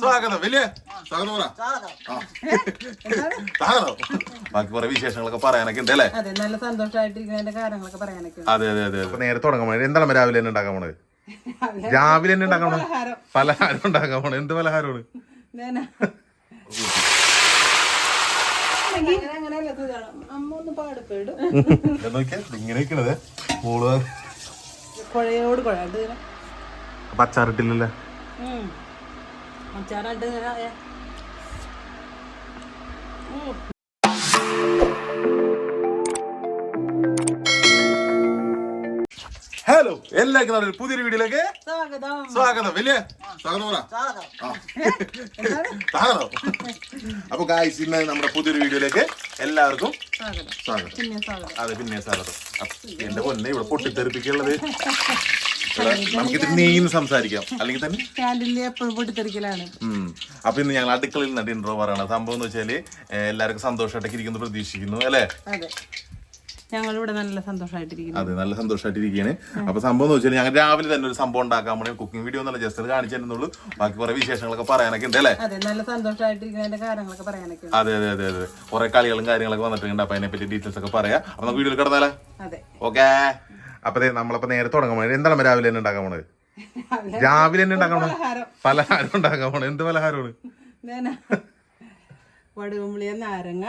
സ്വാഗതം വലിയ സ്വാഗതം പറ. ആ. സ്വാഗതം ബാക്കി കുറെ വിശേഷങ്ങളൊക്കെ പറയാനൊക്കെ ഉണ്ട് അല്ലേ? അതെ നല്ല സന്തോഷമായിട്ടിരിക്കുന്നതിന്റെ കാര്യങ്ങളൊക്കെ പറയാനൊക്കെ. അതെ അതെ അതെ അപ്പൊ നേരെ തുടങ്ങാൻ പോണേ. എന്താണ് രാവിലെ തന്നെ ഉണ്ടാക്കാൻ പോണത്? രാവിലെ തന്നെ ഉണ്ടാക്കാൻ പോണത്? പലഹാരം. പലഹാരം ഉണ്ടാക്കാൻ പോണത്? എന്ത് പലഹാരമാണ്? ഇങ്ങനെ ഇരിക്കണത്. മോൾ കുഴയോട് കുഴ ഉം. അച്ചാറായിട്ട് ഇങ്ങനെ. ഹലോ എല്ലാവർക്കും നമ്മുടെ പുതിയൊരു വീഡിയോയിലേക്ക് സ്വാഗതം. സ്വാഗതം വലിയ? സ്വാഗതം പറ. സ്വാഗതം. അപ്പൊ ഗായ്സ് ഇന്ന് നമ്മുടെ പുതിയൊരു വീഡിയോയിലേക്ക് എല്ലാവർക്കും സ്വാഗതം. അതെ പിന്നെ സ്വാഗതം. എന്റെ പൊന്നെ ഇവിടെ പൊട്ടിത്തെറിപ്പിക്കുള്ളത് ഇവിടെ നീന്ന് സംസാരിക്കാം. അല്ലെങ്കിൽ തന്നെ? ക്യാന്റീനിൽ എപ്പോഴും പൊട്ടിത്തെറിക്കലാണ്. അപ്പൊ ഇന്ന് ഞങ്ങൾ അടുക്കളയിൽ നിന്നിട്ട് ഇൻട്രോ പറയണം. സംഭവം എന്ന് വെച്ചാൽ എല്ലാവർക്കും സന്തോഷമായിട്ടൊക്കെ ഇരിക്കുന്നു പ്രതീക്ഷിക്കുന്നു അല്ലേ? അതെ. ഞങ്ങളിവിടെ നല്ല സന്തോഷമായിട്ടിരിക്കുന്നു അതെ നല്ല സന്തോഷമായിട്ടിരിക്കുകയാണ് അപ്പൊ സംഭവം എന്ന് വെച്ചാൽ ഞങ്ങൾ രാവിലെ തന്നെ ഒരു സംഭവം ഉണ്ടാക്കാൻ വേണ്ടി കുക്കിംഗ് വീഡിയോ എന്നല്ല ജസ്റ്റ് കാണിച്ചു തരുന്നുള്ളൂ. ബാക്കി കുറെ വിശേഷങ്ങളൊക്കെ പറയാനൊക്കെ ഉണ്ട് അല്ലേ? അതെ നല്ല സന്തോഷമായിട്ടിരിക്കുന്നതിന്റെ കാര്യങ്ങളൊക്കെ പറയാനൊക്കെ ഉണ്ട്. അതെ അതെ അതെ അതെ. കുറെ കളികളും കാര്യങ്ങളൊക്കെ വന്നിട്ടുണ്ട്. അപ്പൊ അതിനെ പറ്റി ഡീറ്റെയിൽസ് ഒക്കെ പറയാം. അപ്പൊ നമുക്ക് വീഡിയോയിൽ കിടന്നാലേ? ഓക്കെ അപ്പൊ ദേ നമ്മളപ്പോ നേരെ തുടങ്ങാൻ പോണത് എന്താണ് രാവിലെ തന്നെ ഉണ്ടാക്കാൻ പോണത്? രാവിലെ തന്നെ ഉണ്ടാക്കാൻ പോണത്? പലഹാരം. ഉണ്ടാക്കാൻ പോണത്. എന്ത് പലഹാരമാണ്. വടുകുമ്പുളിയ നാരങ്ങ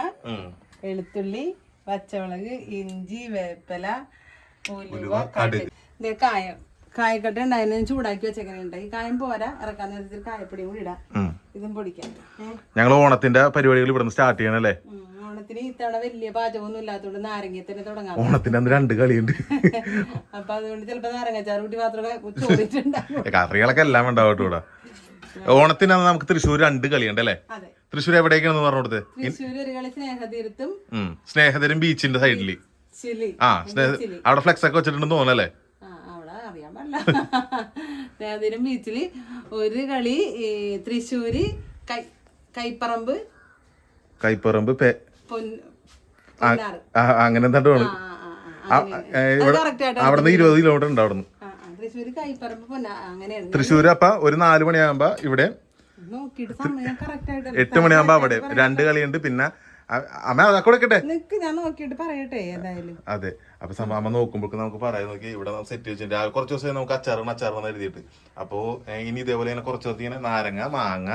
വെളുത്തുള്ളി പച്ചമുളക് ഇഞ്ചി വേപ്പില ഉലുവ കടുക്. ഇത് കായം. കായക്കട്ട ഉണ്ടായിരുന്നു ചൂടാക്കി വെച്ചെങ്ങനെ ഈ കായം പോരാ ഇറക്കാൻ നേരത്തിൽ കായപ്പൊടിയും കൂടി ഇടാം. ഇതും പൊടിക്കാം? ഞങ്ങൾ ഓണത്തിന്റെ പരിപാടികൾ ഇവിടുന്ന് സ്റ്റാർട്ട് ചെയ്യണല്ലേ. ഓണത്തിന് ഇത്തവണ വലിയ പാചകമൊന്നും ഇല്ലാത്തതുകൊണ്ട് നാരങ്ങ തന്നെ തുടങ്ങാം ഓണത്തിന് അന്ന് രണ്ട് കളിയുണ്ട്. അപ്പൊ അതുകൊണ്ട് ചിലപ്പോ നാരങ്ങച്ചാറ് കൂട്ടി മാത്രമേ ചോദിച്ചിട്ടുണ്ടാവും കറികളൊക്കെ എല്ലാം ഇവിടെ. ഓണത്തിന് അന്ന് നമുക്ക് തൃശ്ശൂർ രണ്ട് കളിയുണ്ട് അല്ലേ? തൃശ്ശൂർ എവിടേക്കാണെന്ന് പറഞ്ഞു കൊടുത്തത് തൃശ്ശൂർ ഒരു കളി സ്നേഹതീരത്തും സ്നേഹതീരം ബീച്ചിന്റെ സൈഡിൽ ആ സ്നേഹ അവിടെ ഫ്ലെക്സ് ഒക്കെ വെച്ചിട്ടുണ്ടെന്ന് തോന്നല്ലേ അറിയാൻ പാടില്ല. സ്നേഹതീരം ബീച്ചിൽ ഒരു കളി തൃശ്ശൂര് കൈ കൈപ്പറമ്പ്. കൈപ്പറമ്പ് അങ്ങനെ. ആയിട്ട് അവിടുന്ന് ഇരുപത് കിലോമീറ്റർ ഉണ്ട് അവിടുന്ന്. തൃശ്ശൂർ അപ്പൊ ഒരു നാല് മണിയാകുമ്പോ ഇവിടെ എട്ട് മണിയാകുമ്പോ അവിടെ രണ്ട് കളിയുണ്ട്. പിന്നെ അമ്മ അതൊക്കെ ഞാൻ നോക്കിയിട്ട് പറയട്ടെ ഏതായാലും അതെ. അപ്പൊ അമ്മ നോക്കുമ്പോഴേക്ക് നമുക്ക് പറയാൻ നോക്കി ഇവിടെ സെറ്റ് വെച്ചിട്ട് രാവിലെ കുറച്ച് ദിവസം നമുക്ക് അച്ചാറാണ് അച്ചാറും എഴുതിയിട്ട്. അപ്പോ ഇനി ഇതേപോലെ ഇങ്ങനെ കുറച്ച് ദിവസം ഇങ്ങനെ നാരങ്ങ മാങ്ങ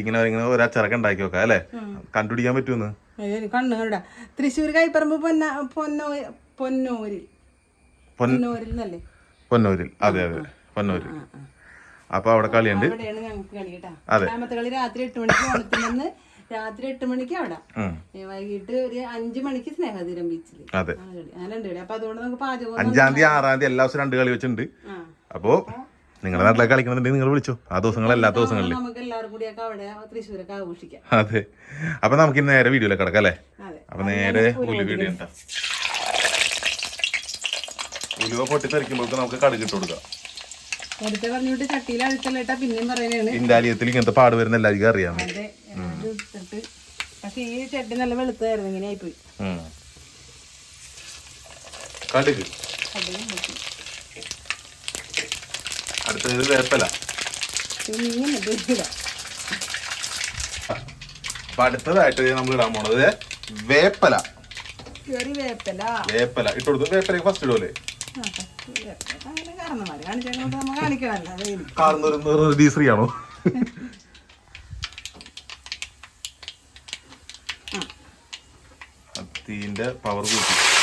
ഇങ്ങനെ ഇങ്ങനെ ഒരു അച്ചാറൊക്കെ ഉണ്ടാക്കി വെക്കാം അല്ലെ? കണ്ടുപിടിക്കാൻ പറ്റുമെന്ന് ഏതായാലും കണ്ണുകളുടെ തൃശ്ശൂർ കൈപ്പറമ്പ് പൊന്ന പൊന്നോ പൊന്നൂരിൽ. പൊന്നൂരിൽ എന്നല്ലേ പൊന്നൂരിൽ. അതെ അതെ. പൊന്നൂരിൽ. അപ്പൊ അവിടെ കളിയുണ്ട്. അവിടെയാണ് കളി രാത്രി എട്ട് മണിക്ക് ഓണത്തിനെന്ന് രാത്രി എട്ട് മണിക്ക് അവിടെ. വൈകിട്ട് ഒരു അഞ്ചു മണിക്ക് സ്നേഹതീരം ബീച്ചിൽ അതെ. അങ്ങനെ കളി. അപ്പൊ അതുകൊണ്ട് നമുക്ക് പാചകം അഞ്ചാം തീയതി ആറാം തീയതി എല്ലാ ദിവസവും രണ്ട് കളി വെച്ചിട്ടുണ്ട്. അപ്പോ നിങ്ങളുടെ നാട്ടിലേക്ക് കളിക്കണമെന്നുണ്ടെങ്കിൽ നിങ്ങൾ വിളിച്ചോ. ആ ദിവസങ്ങൾ എല്ലാ ദിവസങ്ങളിൽ നമുക്ക് എല്ലാവർക്കും കൂടിയൊക്കെ അവിടെ തൃശ്ശൂരൊക്കെ ആഘോഷിക്കാം. അതെ. അപ്പൊ നമുക്ക് ഇന്ന് നേരെ വീഡിയോയിലേക്ക് കിടക്കാം അല്ലേ? അപ്പൊ നേരെ ഉലുവ വീഡിയോ ഉണ്ടാ ഉലുവ പൊട്ടിത്തെറിക്കുമ്പോഴേക്ക് നമുക്ക് കടുക് ഇട്ട് കൊടുക്കാം. നേരത്തെ പറഞ്ഞിട്ട് ചട്ടിയിൽ പിന്നെയും പറയുന്നതാണ് ഇങ്ങനത്തെ പാട് വരുന്ന എല്ലാവർക്കും അറിയാം അതെ അത് ഇട്ടിട്ട് പക്ഷെ ഈ ചട്ടി നല്ല വെളുത്തായിരുന്നു ഇങ്ങനെ ആയിപ്പോയി. ഉം. കടുക് പൊട്ടി. അടുത്തത് വേപ്പല. അപ്പൊ അടുത്തതായിട്ട് നമ്മൾ ഇടാൻ പോണത് വേപ്പല. വേപ്പല. ഇട്ട് കൊടുത്തു? വേപ്പല. ഫസ്റ്റ് ഇടൂലേ ണോ ആണോ? തീന്റെ പവർ കൂട്ടി.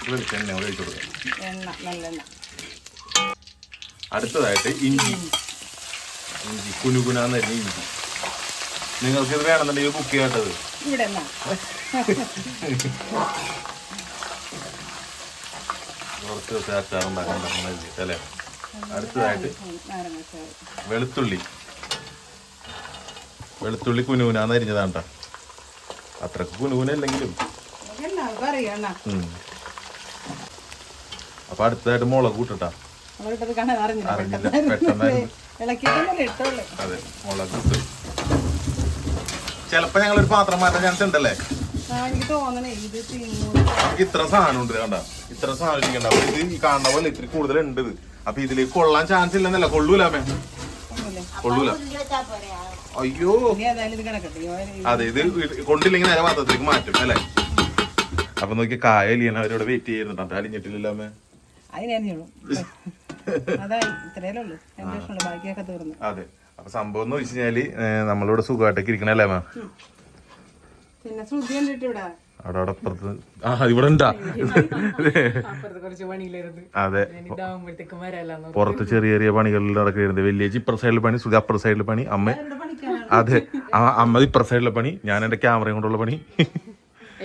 കുറച്ച് വെളിച്ചെണ്ണ കൂടെ ഒഴിച്ച് കൊടുക്കാം. എണ്ണ നല്ലെണ്ണ അടുത്തതായിട്ട് ഇഞ്ചി. ഇഞ്ചി കുനുകുനാന്ന് തന്നെ ഇഞ്ചി. നിങ്ങൾക്ക് ഇത് വേണമെന്നുണ്ടെങ്കിൽ കുക്ക് ചെയ്യേണ്ടത് ഇവിടെ കുറച്ച് ദിവസം അച്ചാറുണ്ടാക്കാൻ എഴുതിയിട്ട് അല്ലേ? അടുത്തതായിട്ട് വെളുത്തുള്ളി. വെളുത്തുള്ളി കുനുകുനാന്ന് അരിഞ്ഞതാണ് കേട്ടോ. അത്രയ്ക്ക് കുനുകുനല്ലെങ്കിലും. എണ്ണ ഉം. അപ്പൊ അടുത്തതായിട്ട് മുളക് കൂട്ടട്ടാ. അറിഞ്ഞില്ല. പെട്ടെന്ന് അതെ മുളക് ഇട്ട്. ചിലപ്പോ ഞങ്ങളൊരു പാത്രം മാറ്റാൻ ചാൻസ് ഉണ്ടല്ലേ? നമുക്ക് ഇത്ര സാധനം ഉണ്ട് കണ്ട. ഇത്ര സാധനം ഇരിക്കണ്ട. അപ്പൊ ഇത് ഈ കാണുന്ന പോലെ ഇത്തിരി കൂടുതൽ ഉണ്ട് ഇത്. അപ്പൊ ഇതിലേക്ക് കൊള്ളാൻ ചാൻസ് ഇല്ലെന്നല്ല ഒന്നുമില്ലേ കൊള്ളൂല? അയ്യോ. അതെ ഇത് കൊണ്ടില്ലെങ്കിൽ നേരെ പാത്രത്തിലേക്ക് മാറ്റും അല്ലേ? അപ്പൊ നോക്കി കായ അലിയാണ് അവരോട് വെയിറ്റ് ചെയ്യുന്നുണ്ട് അലിഞ്ഞിട്ടില്ലല്ലോ അതിനു അതായി. ഇത്രയല്ലേ ഉള്ളൂ. രണ്ട് ബാക്കിയൊക്കെ തീർന്നു. അതെ. അപ്പൊ സംഭവം എന്ന് വെച്ച് കഴിഞ്ഞാൽ നമ്മളിവിടെ സുഖമായിട്ടൊക്കെ ഇരിക്കണല്ലേ മാം? പിന്നെ ശ്രുതി കണ്ടിട്ട് ഇവിടെ? അവിടെ അവിടെ അപ്പുറത്ത്. ആ ഇവിടെ ഉണ്ടാ. അപ്പുറത്ത് കുറച്ച് പണിയിലായിരുന്നു. അതെ. പുറത്ത് ചെറിയ ചെറിയ പണികളിൽ നടക്കുന്നത് വലിയ ഇപ്പുറ സൈഡിൽ പണി സുധി അപ്പുറ സൈഡിൽ പണി അമ്മ അതെ. ആ അമ്മ ഇപ്പുറ സൈഡിലെ പണി ഞാൻ എന്റെ ക്യാമറയും കൊണ്ടുള്ള പണി.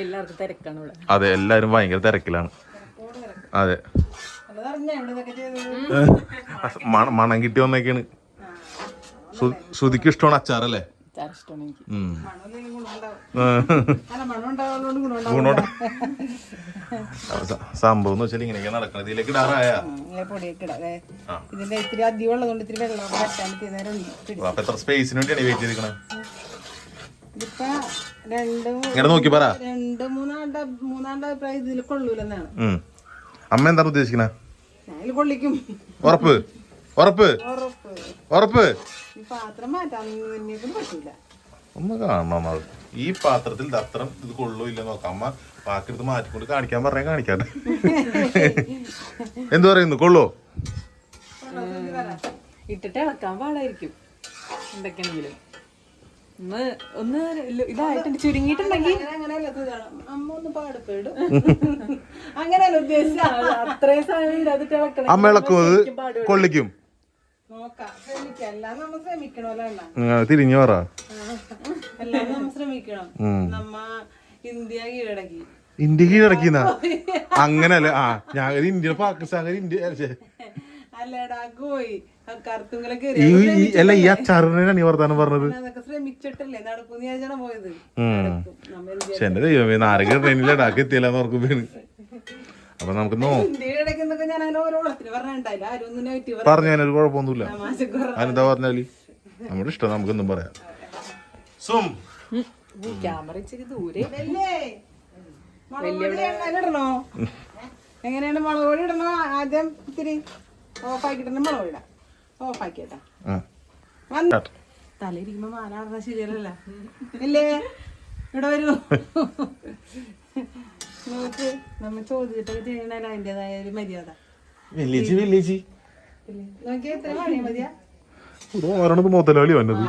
എല്ലാവർക്കും തിരക്കാണ് അതെ എല്ലാരും ഭയങ്കര തിരക്കിലാണ്. അതെ. മണ- കിട്ടി വന്നേക്കാണ്. ശ്രുതിക്ക് ഇഷ്ടമാണ് അച്ചാറല്ലേ? ഗുണോട്ട് സംഭവം എന്ന് വെച്ചാൽ ഇങ്ങനെയൊക്കെ നടക്കണത് ഇതിലേക്ക് ഇടാറായ? ഇങ്ങനെ പൊടിയൊക്കെ ഇടാം ആ. ഇതിന്റെ ഇത്തിരി അധികം ഉള്ളതുകൊണ്ട് ഇത്തിരി വെള്ളം അപ്പൊ എത്ര സ്പേസിന് വേണ്ടിയാണ് വെയിറ്റ് ഇങ്ങനെ നോക്കി പറ. രണ്ട് മൂന്നാണ്ട് മൂന്നാണ്ട് അഭിപ്രായം ഇതിൽ കൊള്ളൂലെന്നാണ്. അമ്മ എന്താണ് ഇതിൽ കൊള്ളിക്കും. ഉറപ്പ്. ഉറപ്പ്. ഉറപ്പ്. പാത്രം മാറ്റാൻ നിന്നെ പറ്റൂല ഒന്ന് കാണണം അത് ഈ പാത്രത്തിൽ അത്രം ഇത് കൊള്ളൂ ഇല്ല നോക്കാം. അമ്മ പാക്കെടുത്ത് മാറ്റിക്കൊണ്ട് കാണിക്കാൻ പറഞ്ഞാൽ കാണിക്കാൻ. എന്തു പറയുന്നു? കൊള്ളോ ഇട്ടിട്ട് ഇളക്കാൻ പാടായിരിക്കും. എന്തൊക്കെയാണെങ്കിലും. ഒന്ന് ഒന്ന് ഇതായിട്ടുണ്ട് ചുരുങ്ങിയിട്ടുണ്ടെങ്കിൽ അങ്ങനെ അങ്ങനെയല്ല ഉദ്ദേശിച്ച അത്രയും അമ്മ കൊള്ളിക്കും. നോക്കാം. ശ്രമിക്കാം. എല്ലാം നമ്മൾ ശ്രമിക്കണമല്ലോ തിരിഞ്ഞു പറ. എല്ലാം നമ്മൾ ശ്രമിക്കണം. നമ്മ ഇന്ത്യ കീഴടക്കി. ഇന്ത്യ കീഴടക്കിന്ന? അങ്ങനല്ലേ? ആ ഞാൻ ഇന്ത്യ പാകിസ്ഥാൻ ഇന്ത്യ അല്ല ഈ അച്ചാറിനാണ് ഈ വർത്താനം പറഞ്ഞത്. അതൊക്കെ ശ്രമിച്ചിട്ടല്ലേ നടക്കും പോയത്. നടക്കും. നമ്മ എന്ത് പക്ഷെ എന്റെ ദൈവമേ നാരക ട്രെയിനിൽ ലഡാക്ക് എത്തിയില്ലെന്ന് ഓർക്കുമ്പോഴാണ് അപ്പൊ നമുക്ക് നോ പറഞ്ഞു ഞാനൊരു കുഴപ്പമൊന്നുമില്ല. അതെന്താ പറഞ്ഞാൽ? നമ്മുടെ ഇഷ്ടം നമുക്കൊന്നും പറയാം. സും. ക്യാമറ ഇച്ചിരി ദൂരെ പൊടി എങ്ങനെയാണ് മുളക് പൊടി ഇടണോ? ആദ്യം ഇത്തിരി ഓഫാക്കിട്ട് മുളക് പൊടി ഇടാം. ഓഫാക്കിട്ടാ തലയിരിക്കുമ്പോ മാലാടുന്ന ശരിയല്ല ഇല്ലേ? ഇവിടെ വരൂ. നോക്ക് നമ്മ ചോദിച്ചിട്ടൊക്കെ ചെയ്യണല്ലോ അതിന്റെതായ ഒരു മര്യാദ? നോക്കിയേ എത്ര മണി മതിയാ? ഇത് മുതലാളി വന്നത്.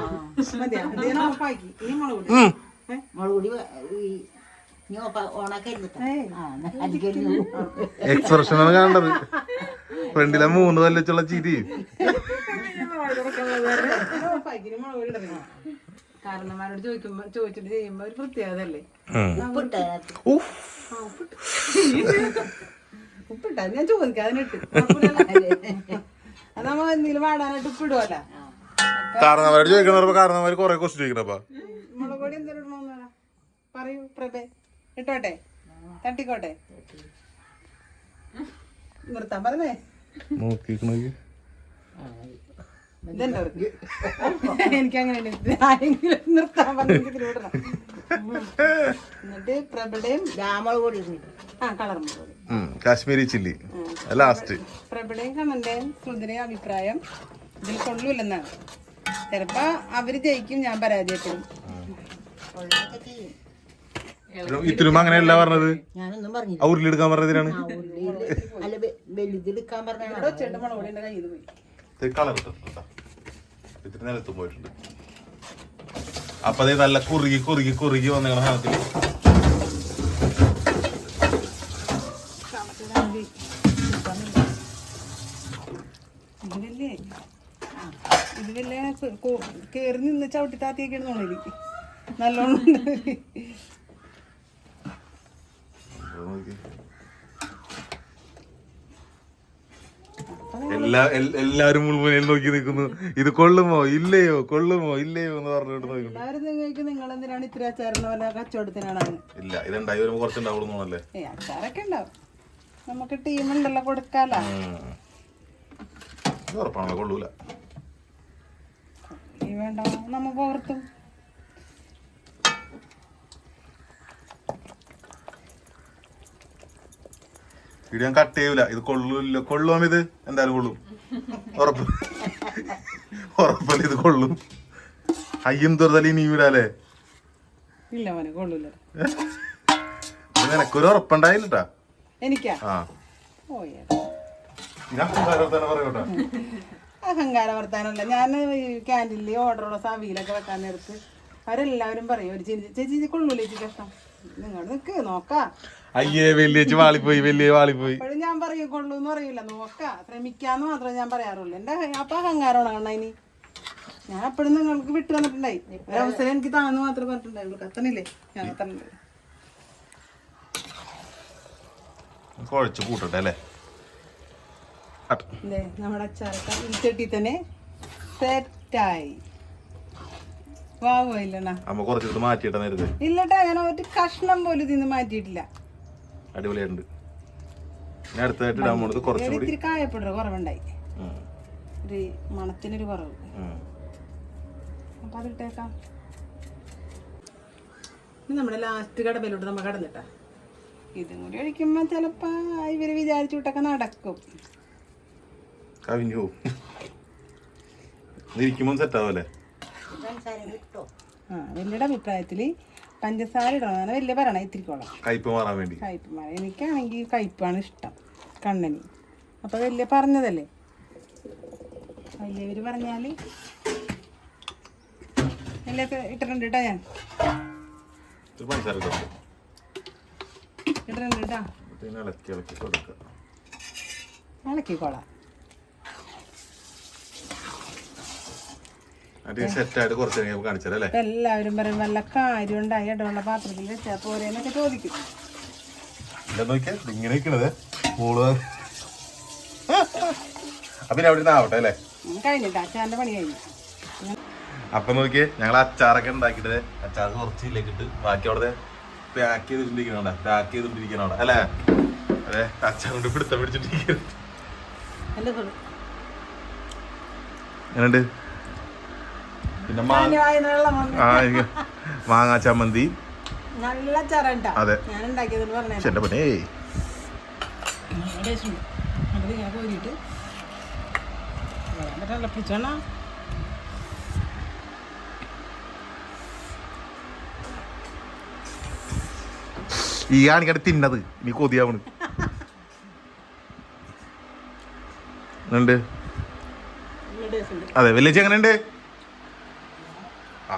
എക്സ്പ്രഷൻ ആണ് കാണേണ്ടത്. ഫ്രണ്ടിലെ മൂന്ന് കൊല്ലച്ചുള്ള ചിരി. ഓഫാക്കി ഇനി മുളക് ഇടണം കാരണന്മാരോട് ചോദിക്കുമ്പോ ചോദിച്ചിട്ട് ചെയ്യുമ്പോ ഒരു പ്രത്യേകത അല്ലേ ഉഫ്. ഉപ്പിട്ടാ. ഞാൻ ചോദിക്കാം അതിനിട്ട് അത് നമ്മ എന്തെങ്കിലും വാടാനായിട്ട് ഉപ്പിടുവല്ല കാരണവരോട് ചോദിക്കണപ്പോ കാരണവര് കൊറേ ക്വസ്റ്റ് ചോദിക്കണപ്പാ മുളക് പൊടി എന്തെങ്കിലും പറയൂ പ്രഭേ. ഇട്ടോട്ടെ? തട്ടിക്കോട്ടെ? നിർത്താൻ പറഞ്ഞേ. അവർക്ക് എനിക്ക് അങ്ങനെ ആരെങ്കിലും നിർത്താൻ എന്നിട്ട് രാമുളക് പൊടി ആ കളർ കാശ്മീരി ചില്ലി. ലാസ്റ്റ് പ്രഭയുടെയും കണ്ണന്റെയും ശ്രുതിയുടെയും അഭിപ്രായം ഇതിൽ കൊള്ളൂലെന്നാണ് ചിലപ്പോ അവർ ജയിക്കും ഞാൻ പരാജയപ്പെടും. ഇത്തിരും അങ്ങനെയല്ല പറഞ്ഞത്? ആ ഉരുളിയെടുക്കാൻ പറഞ്ഞതിനാണ് വലുതെടുക്കാൻ ഇത്തിരി കളർ ഇത്തിരി നിലത്തും പോയിട്ടുണ്ട്. അപ്പൊ അതേ നല്ല കുറുകി കുറുകി കുറുകി വന്നിങ്ങനെ സാധനത്തിൽ ഇത് വല്ലേ നിന്ന് ചവിട്ടി താത്തിയൊക്കെയാണ് നല്ലോണം ഉണ്ട്. എല്ലാ എല്ലാരും മുഴുവൻ നോക്കി നിൽക്കുന്നു. ഇത് കൊള്ളുമോ? ഇല്ലയോ? കൊള്ളുമോ? ഇല്ലയോ എന്ന് പറഞ്ഞിട്ട് നോക്കുന്നു ഇല്ല ഇതുണ്ടായി വരുമ്പോ കുറച്ചുണ്ടാവുള്ളൂ അല്ലേ അച്ചാറൊക്കെ ഉണ്ടാവും. നമുക്ക് ടീമുണ്ടല്ലോ കൊടുക്കാലോ. ഇത് ഉറപ്പാണ് കൊള്ളൂല. വേണ്ട ഓർത്തും ഇത് ഞാൻ കട്ട് ചെയ്യൂല. ഇത് കൊള്ളൂല്ലോ കൊള്ളും ഇത്? എന്തായാലും കൊള്ളും. ഉറപ്പ്. ഉറപ്പല്ല ഇത് കൊള്ളും? അയ്യം തുറതലി നീ വിടാലേ ഇല്ല മോനെ കൊള്ളൂല. നിനക്കൊരു ഉറപ്പുണ്ടായില്ലട്ടാ. എനിക്കാ? ആ. ഞാൻ തന്നെ പറയൂട്ടാ. അഹങ്കാര വർത്താനല്ല. ഞാൻ ക്യാന്റീനിൽ ഓർഡറുള്ള സവിയിലൊക്കെ വെക്കാൻ നേരത്ത് അവരെല്ലാവരും പറയും ഒരു ചേച്ചി ചേച്ചി കൊള്ളൂല ചേച്ചി കഷ്ടം നിങ്ങൾ നിക്ക് നോക്കാ. അയ്യേ വലിയ വാളിപ്പോയി വലിയ വാളിപ്പോയി. അപ്പോഴും ഞാൻ പറയും കൊള്ളൂന്ന് പറയൂല നോക്കാ. ശ്രമിക്കാന്ന് മാത്രമേ ഞാൻ പറയാറുള്ളൂ. എന്റെ അപ്പ അഹങ്കാരമാണ് കണ്ണ ഇനി. ഞാൻ അപ്പോഴും നിങ്ങൾക്ക് വിട്ടു തന്നിട്ടുണ്ടായി. അവസരം എനിക്ക് താന്ന് മാത്രമേ പറഞ്ഞിട്ടുണ്ടായുള്ളൂ കത്തണില്ലേ? ഞാൻ കത്തണില്ലേ. കുഴച്ച് കൂട്ടട്ടെ അല്ലേ? അട്ട്. നമ്മുടെ അച്ചാറൊക്കെ ഈ ചട്ടി തന്നെ സെറ്റായി. വാവോ ഇല്ലണ്ണ. അമ്മ കുറച്ചെടുത്ത് മാറ്റിയിട്ടാ നേരത്തെ. ഇല്ലട്ടാ ഞാൻ ഒരു കഷ്ണം പോലും ഇതിന്ന് മാറ്റിയിട്ടില്ല. അടിപൊളിയായിട്ടുണ്ട്. ഞാൻ അടുത്തായിട്ട് ഇടാൻ പോണത് കുറച്ചും കൂടി. ഇത്തിരി കായപ്പെടുക കുറവുണ്ടായി. ഒരു മണത്തിനൊരു കുറവ്. ഉം. അതിട്ടേക്കാം ഇനി നമ്മുടെ ലാസ്റ്റ് കടബയിലോട്ട് നമ്മൾ കടന്നിട്ടാ. ഇതും കൂടി ഒഴിക്കുമ്പോ ചിലപ്പോ ഇവർ വിചാരിച്ചു വിട്ടൊക്കെ നടക്കും. കവിഞ്ഞു ഇരിക്കുമ്പോൾ സെറ്റ് കിട്ടോ ആ വലിയുടെ അഭിപ്രായത്തിൽ പഞ്ചസാര ഇടണം. വലിയ പറയണം ഇത്തിരിക്കോളം. കയ്പ് മാറാൻ വേണ്ടി. കയ്പ്പ് മാറാൻ. എനിക്കാണെങ്കിൽ കയ്പ്പാണ് ഇഷ്ടം. കണ്ണന്. അപ്പൊ വലിയ പറഞ്ഞതല്ലേ? വലിയവര് പറഞ്ഞാൽ? ഇട്ടിട്ടുണ്ട് കേട്ടോ ഞാൻ. ഇട്ടിട്ടുണ്ട് കേട്ടോ. ഇളക്കിക്കോളാം ഇളക്കി ഇളക്കി കൊടുക്കുക ഇളക്കിക്കോളാം അത് സെറ്റായിട്ട് കുറച്ച് കഴിഞ്ഞ് കാണിച്ചാലേ അപ്പൊ എല്ലാവരും പറയും നല്ല കാര്യം ഉണ്ടായി ഇടവുള്ള പാത്രത്തിൽ വെച്ചാൽ പോരേന്നൊക്കെ ചോദിക്കും. ഇങ്ങനെ അവിടെ ആവട്ടെ അല്ലേ? കഴിഞ്ഞിട്ട് പണി കഴിഞ്ഞു. അപ്പൊ നോക്കിയേ ഞങ്ങൾ അച്ചാറൊക്കെ ഉണ്ടാക്കിയിട്ട് അച്ചാർ കുറച്ച് ഇല്ലേക്കിട്ട് ബാക്കി അവിടെ പാക്ക് ചെയ്തിട്ടിരിക്കണോടെ പാക്ക് ചെയ്തിട്ടിരിക്കണോടെ അല്ലേ? അതെ അച്ചാർ കൊണ്ട് പിടുത്തം പിടിച്ചിട്ടിരിക്കുന്നത് എങ്ങനെയുണ്ട്? പിന്നെ മാങ്ങ ആ ചമ്മന്തി. നല്ല ചറണ്ടാ അതെ. ഞാൻ ഉണ്ടാക്കിയതെന്ന് പറഞ്ഞേ പണേ ഈ ആണിക്കട തിന്നത്. നീ കൊതിയാവണ്. ഉണ്ട്. അതെ വലിയ എങ്ങനെയുണ്ട് ആ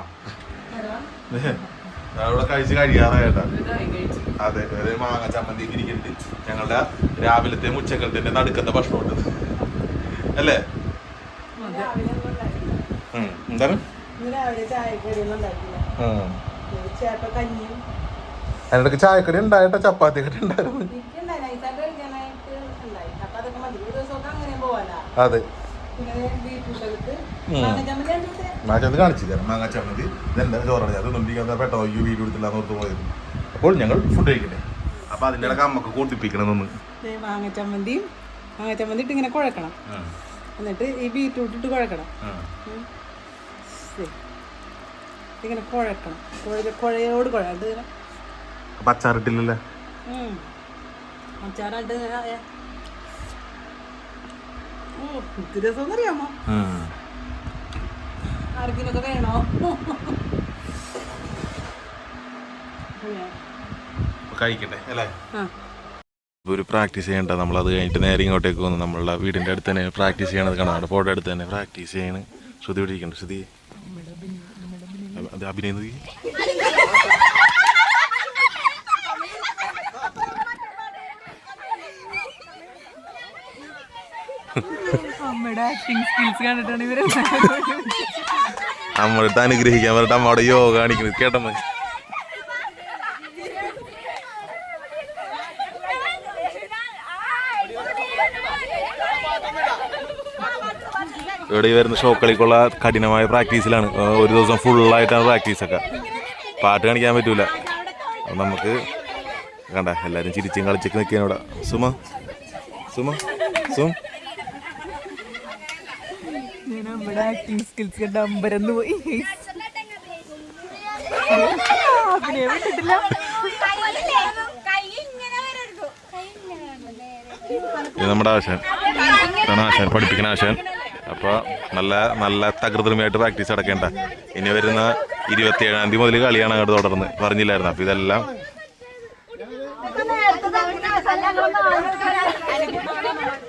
അവിടെ കഴിച്ച് കഴിയാറായിട്ടാ അതെ അതെ മാങ്ങ ചമ്മന്തി ഇരിക്കുന്നുണ്ട്. ഞങ്ങളുടെ രാവിലത്തെ ഉച്ചക്കലത്തെ നടുക്കത്തെ ഭക്ഷണമുണ്ട് അല്ലേ. എന്താണ്? രാവിലെ ചായക്കടി ഉണ്ടായിട്ട ചപ്പാത്തി കടി ഉണ്ടായിരുന്നു. അതെ. പിന്നെ കാണിച്ചില്ല എടുത്ത് ഉം. മാങ്ങാച്ചമ്മന്തി കണ്ടിട്ട് മാങ്ങ കാണിച്ചു തരാം ഇതെന്താ ചോറാണ് അത് നൊണ്ടിക്കാൻ പെട്ടോ ഈ വീട് എടുത്തില്ല എന്നോർത്ത് പോയത്. അപ്പോൾ ഞങ്ങൾ ഫുഡ് കഴിക്കട്ടെ. അപ്പൊ അതിന്റെ ഇടയ്ക്ക് അമ്മയ്ക്ക് കൊണ്ടിപ്പിക്കണമെന്ന് ദേ മാങ്ങാച്ചമ്മന്തിയും മാങ്ങാച്ചമ്മന്തി ഇട്ട് ഇങ്ങനെ കുഴക്കണം. എന്നിട്ട് ഈ ബീറ്റ്റൂട്ട് ഇട്ട് കുഴക്കണം. ഇങ്ങനെ കുഴക്കണം. കുഴ കുഴയോട് കുഴ അത് അപ്പൊ അച്ചാറിട്ടില്ലല്ലേ ഉം. അച്ചാറായിട്ട് ഓ ഇത് രസം അറിയാമോ ആർക്കിനൊക്കെ വേണോ? കഴിക്കട്ടെ അല്ലേ? ഒരു പ്രാക്ടീസ് ചെയ്യണ്ട നമ്മൾ അത് കഴിഞ്ഞിട്ട് നേരെ ഇങ്ങോട്ടേക്ക് വന്ന് നമ്മളുടെ വീടിന്റെ അടുത്ത് തന്നെ പ്രാക്ടീസ് ചെയ്യണത് കാണാം. ഫോട്ടോ അടുത്ത് തന്നെ പ്രാക്ടീസ് ചെയ്യണ്. ശ്രുതി ഇവിടെ ഇരിക്കണ്ട ശ്രുതി. അത് അഭിനയം നോക്കി. അമ്മയുടെ സ്കിൽസ് കണ്ടിട്ടാണ് അനുഗ്രഹിക്കാൻ പറഞ്ഞിട്ട് അമ്മ അവിടെ യോഗ കാണിക്കുന്നത് കേട്ടെന്ന് ഇവിടെ വരുന്ന ഷോക്കളിക്കുള്ള കഠിനമായ പ്രാക്ടീസിലാണ്. ഒരു ദിവസം ഫുള്ളായിട്ടാണ് പ്രാക്ടീസൊക്കെ. പാട്ട് കാണിക്കാൻ പറ്റൂല. നമുക്ക് കണ്ട എല്ലാവരും ചിരിച്ചും കളിച്ചൊക്കെ നിൽക്കാൻ സുമ സുമ സുമ ഞാൻ നമ്മുടെ ആക്ടിങ് സ്കിൽസ് കണ്ട് അമ്പരന്ന് പോയി. അഭിനയം വിട്ടിട്ടില്ല നമ്മുടെ ആശാൻ. ഇതാണ് ആശാൻ പഠിപ്പിക്കുന്ന ആശാൻ. അപ്പോൾ നല്ല നല്ല തകൃതൃമയായിട്ട് പ്രാക്ടീസ് അടക്കേണ്ട ഇനി വരുന്ന ഇരുപത്തി ഏഴാം തീയതി മുതൽ കളിയാണ് അങ്ങോട്ട് തുടർന്ന്. പറഞ്ഞില്ലായിരുന്നു. അപ്പോൾ ഇതെല്ലാം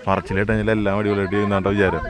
പറച്ചിലിട്ട് എല്ലാം അടിപൊളിയായിട്ട് ചെയ്യുന്നുണ്ടോ വിചാരം.